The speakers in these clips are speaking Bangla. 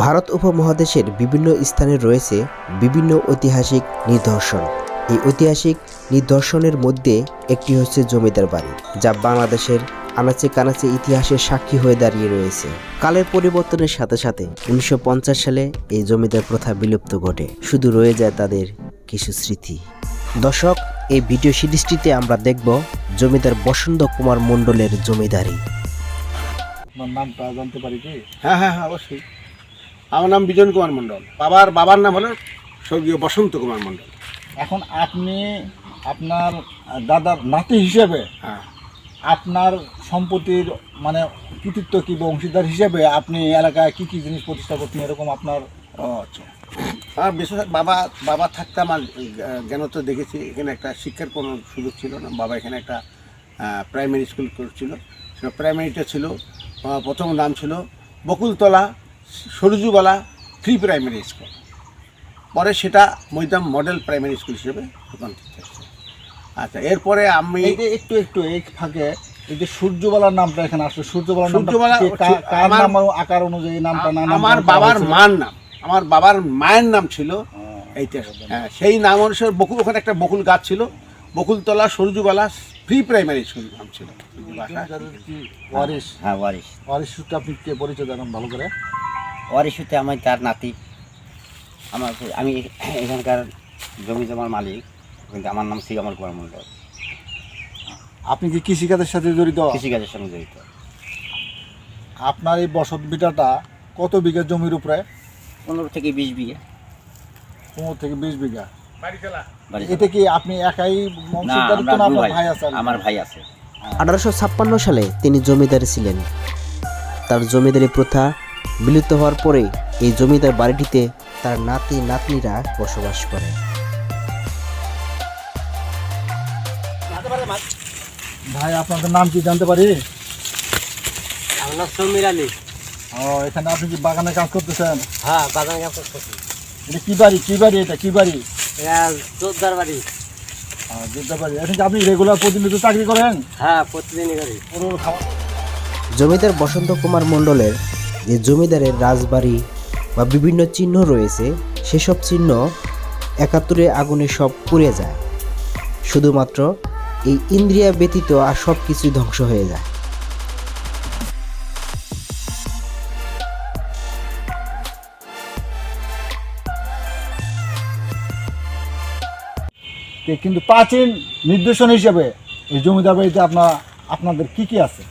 ভারত উপমহাদেশের বিভিন্ন স্থানে রয়েছে বিভিন্ন ঐতিহাসিক নিদর্শন। এই ঐতিহাসিক নিদর্শনের মধ্যে একটি হচ্ছে জমিদার বাড়ি যা বাংলাদেশের আনাচে কানাচে ইতিহাসের সাক্ষী হয়ে দাঁড়িয়ে রয়েছে। কালের পরিবর্তনের সাথে সাথে উনিশশো পঞ্চাশ সালে এই জমিদার প্রথা বিলুপ্ত ঘটে। শুধু রয়ে যায় তাদের কিছু স্মৃতি। দর্শক এই ভিডিও সিরিজটিতে আমরা দেখব জমিদার বসন্ত কুমার মণ্ডলের জমিদারি। আমার নামটা জানতে পারি কি? হ্যাঁ হ্যাঁ হ্যাঁ অবশ্যই। আমার নাম বিজন কুমার মণ্ডল। বাবার বাবার নাম হলো স্বর্গীয় বসন্ত কুমার মণ্ডল। এখন আপনি আপনার দাদার নাতি হিসেবে হ্যাঁ। আপনার সম্পত্তির মানে কৃতিত্ব কি বা অংশীদার হিসেবে আপনি এলাকায় কি কি জিনিস প্রতিষ্ঠা করতেন এরকম আপনার আর বিশেষ বাবা বাবা থাকতে আমার জ্ঞান তো দেখেছি এখানে একটা শিক্ষার কোনো সুযোগ ছিল না। বাবা এখানে একটা প্রাইমারি স্কুল করছিল। সেটা প্রাইমারিটা ছিল প্রথম নাম ছিল Bakultala Sarujubala free primary school. পরে সেটা মৈদাম মডেল প্রাইমারি স্কুল হিসেবে রূপান্তরিত হয়েছে। আচ্ছা এরপরে আমি একটু একটু এই ফাঁকে এই যে সূর্যবালার নামটা এখানে আসলো। সূর্যবালার সূর্যবালা কার নাম আকার অনুযায়ী নামটা না আমার বাবার মার নাম। আমার বাবার মায়ের নাম ছিল এইটা হ্যাঁ সেই নাম অনুসারে বকুল ওখানে একটা বকুল গাছ ছিল। Bakultala Sarajubala pre primary school নাম ছিল। ওয়ারিশ? হ্যাঁ ওয়ারিশ। সূত্রে আপনি পরিচয় দেন ভালো করে? ওয়ারিশ হতে আমি তার নাতি আমার আমি এখানকার জমি জমার মালিক কিন্তু আমার নাম শ্রী অমর কুমার মণ্ডল। আপনি কি কৃষিকাজের সাথে জড়িত? কৃষিকাজের সঙ্গে জড়িত। আপনার এই বসত বিটাটা কত বিঘা জমির উপরে? পনেরো থেকে বিশ বিঘে। পনেরো থেকে বিশ বিঘা। বাড়ি এটা কি আপনি একাই ভাই আছে? আমার ভাই আছে। আঠারোশো ছাপ্পান্ন সালে তিনি জমিদার ছিলেন। তার জমিদারি প্রথা বিলুপ্ত হওয়ার পরে এই জমিদার বাড়িটিতে তার নাতি নাতনিরা বসবাস করে। ভাই আপনাদের নাম কি জানতে পারি? আমার সমীর আলী। ও এখানে আপনি কি বাগানে কাজ করতেছেন? হ্যাঁ বাগান কাজ এটা কি বাড়ি? কি বাড়ি এটা? কি বাড়ি? জোরদার বাড়ি। পারি এখন কি আপনি রেগুলার প্রতিনিয়ত চাকরি করেন? হ্যাঁ প্রতিদিনই করি। জমিদার বসন্ত কুমার মণ্ডলের যে জমিদারের রাজবাড়ি বা বিভিন্ন চিহ্ন রয়েছে, সেসব চিহ্ন একাত্তরে আগুনে সব পুড়ে যায়। শুধুমাত্র এই ইন্দ্রিয়া ব্যতীত আর সব কিছুই ধ্বংস হয়ে যায়। কিন্তু প্রাচীন নির্দেশন হিসেবে এই জমিদার বাড়িতে আপনার আপনাদের কি কি আছে?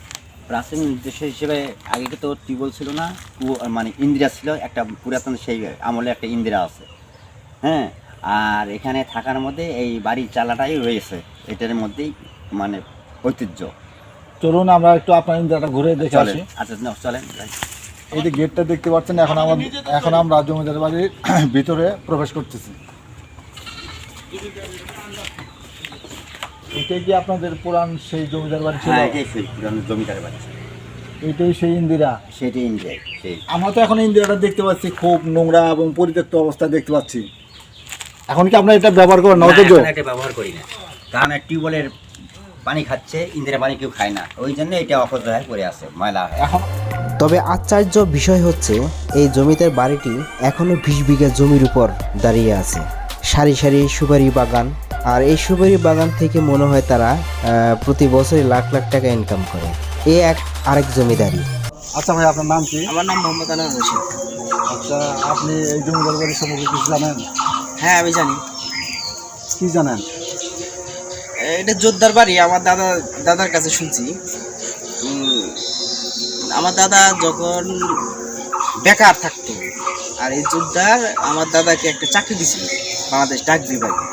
প্রাচীন উদ্দেশ্য হিসেবে আগে তো টিউবওয়েল ছিল না মানে ইন্দিরা ছিল একটা পুরাতন সেই আমলে একটা ইন্দিরা আছে। হ্যাঁ আর এখানে থাকার মধ্যে এই বাড়ির চালাটাই রয়েছে এটার মধ্যেই মানে ঐতিহ্য। চলুন আমরা একটু আপনার ইন্দিরাটা ঘুরে দেখে চলেন আসি। আচ্ছা চলেন এই যে গেটটা দেখতে পাচ্ছেন এখন আমার এখন আমরা জমিদার বাড়ির ভিতরে প্রবেশ করতেছি। এটাই কি আপনাদের পুরান সেই জমিদার বাড়ি ছিল? হ্যাঁ এটাই সেই পুরানো জমিদার বাড়ি এটাই সেই ইন্দিরা? সেটাই ইন্দিরা সেই। আমরা তো এখন ইন্দিরাটা দেখতে পাচ্ছি খুব নোংরা এবং পরিত্যক্ত অবস্থায় দেখতে পাচ্ছি। এখন কি আপনারা এটা ব্যবহার করেন না? না, অথচ এটা ব্যবহার করি না। কারণ টিউবওয়েলের পানি খাচ্ছে ইন্দিরা পানি কেউ খায় না। ওই জন্য এটা অপচয় করে আছে ময়লা। এখন তবে আশ্চর্য বিষয় হচ্ছে এই জমিদার বাড়িটি এখনও বিশ বিঘা জমির উপর দাঁড়িয়ে আছে। সারি সারি সুপারি বাগান আর এই সুপারি বাগান থেকে মনে হয় তারা আহ, প্রতি বছরই লাখ লাখ টাকা ইনকাম করে। এ এক আরেক জমিদারি। আচ্ছা ভাই আপনার নাম কি? আমার নাম মোহাম্মদ আনার হোসেন। আচ্ছা আপনি এই জমিদার বাড়ি সম্পর্কে কিছু জানেন? হ্যাঁ আমি জানি। কি জানেন? এটা জোরদার বাড়ি আমার দাদা দাদার কাছে শুনছি। আমার দাদা যখন বেকার থাকতো আর এই জোরদার আমার দাদাকে একটা চাকরি দিছিল বাংলাদেশ ডাক বিভাগে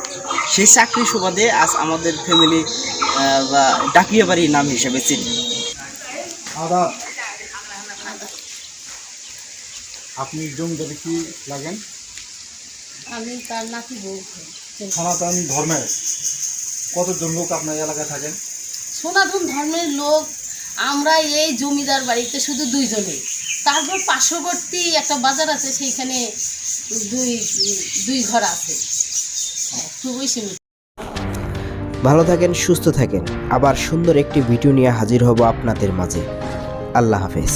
সেই চাকরি সুবাদে আজ আমাদের ফ্যামিলি বা ডাকিয়া বাড়ির নাম হিসেবে চিনি। আপনি জমিদারে কি লাগেন? আমি তার নাতি বলছি সনাতন ধর্মের কতজন লোক আপনার এলাকায় থাকেন? সনাতন ধর্মের লোক আমরা এই জমিদার বাড়িতে শুধু দুইজনে। তারপর পার্শ্ববর্তী একটা বাজার আছে সেইখানে দুই দুই ঘর আছে। ভালো থাকেন, সুস্থ থাকেন। আবার সুন্দর একটি ভিডিও নিয়ে হাজির হব আপনাদের মাঝে। আল্লাহ হাফেজ।